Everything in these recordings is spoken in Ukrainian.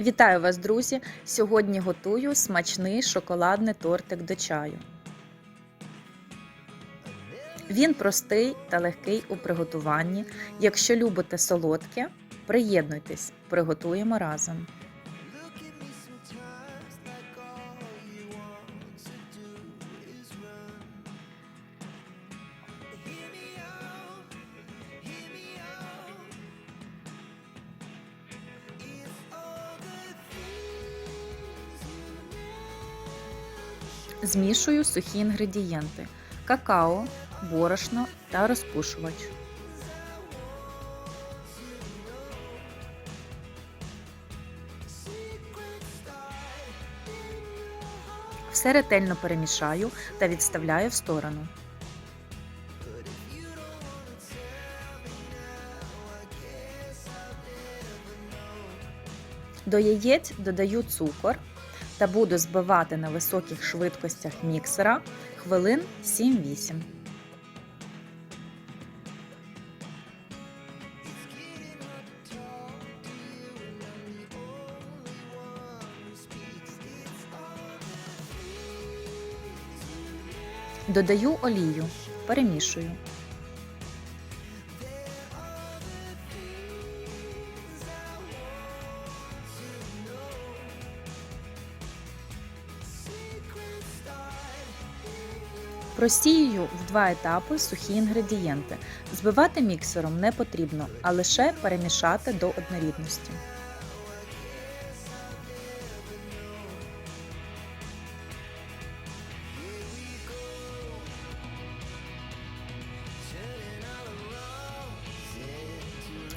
Вітаю вас, друзі! Сьогодні готую смачний шоколадний тортик до чаю. Він простий та легкий у приготуванні. Якщо любите солодке, приєднуйтесь, приготуємо разом. Змішую сухі інгредієнти: какао, борошно та розпушувач. Все ретельно перемішаю та відставляю в сторону. До яєць додаю цукор та буду збивати на високих швидкостях міксера хвилин 7-8. Додаю олію, перемішую. Просіюю в два етапи сухі інгредієнти. Збивати міксером не потрібно, а лише перемішати до однорідності.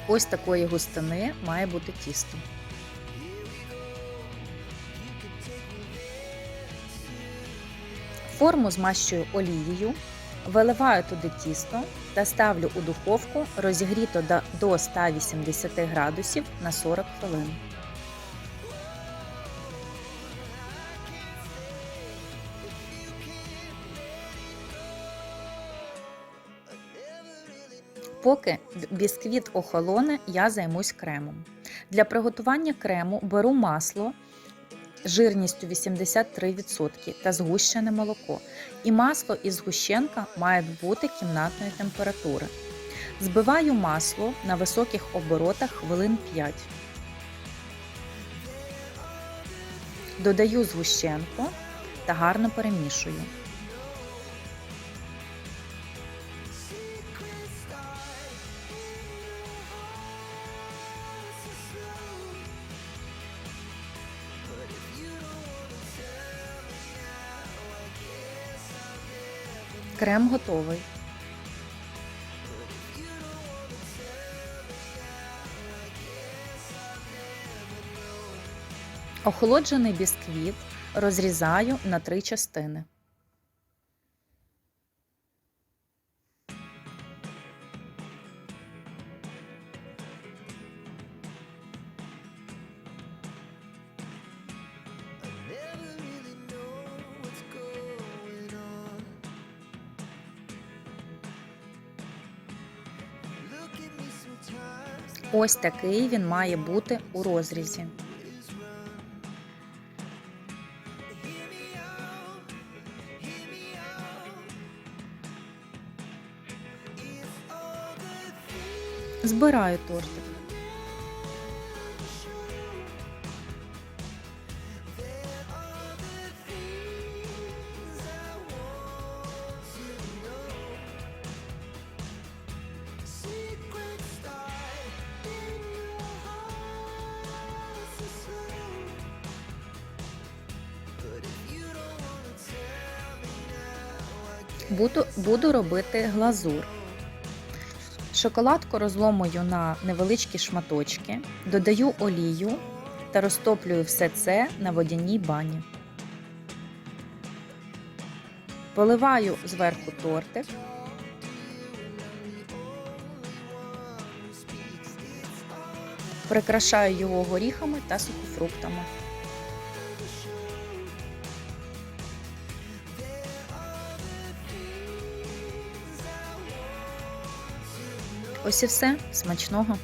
Ось такої густини має бути тісто. Форму змащую олією, виливаю туди тісто та ставлю у духовку розігріто до 180 градусів на 40 хвилин. Поки бісквіт охолоне, я займусь кремом. Для приготування крему беру масло жирністю 83% та згущене молоко. І масло із згущенка мають бути кімнатної температури. Збиваю масло на високих оборотах хвилин 5. Додаю згущенку та гарно перемішую. Крем готовий. Охолоджений бісквіт розрізаю на три частини. Ось такий він має бути у розрізі. Збираю тортик. Буду, буду робити глазур. Шоколадку розломую на невеличкі шматочки, додаю олію та розтоплюю все це на водяній бані. Поливаю зверху тортик. Прикрашаю його горіхами та сухофруктами. Ось і все. Смачного!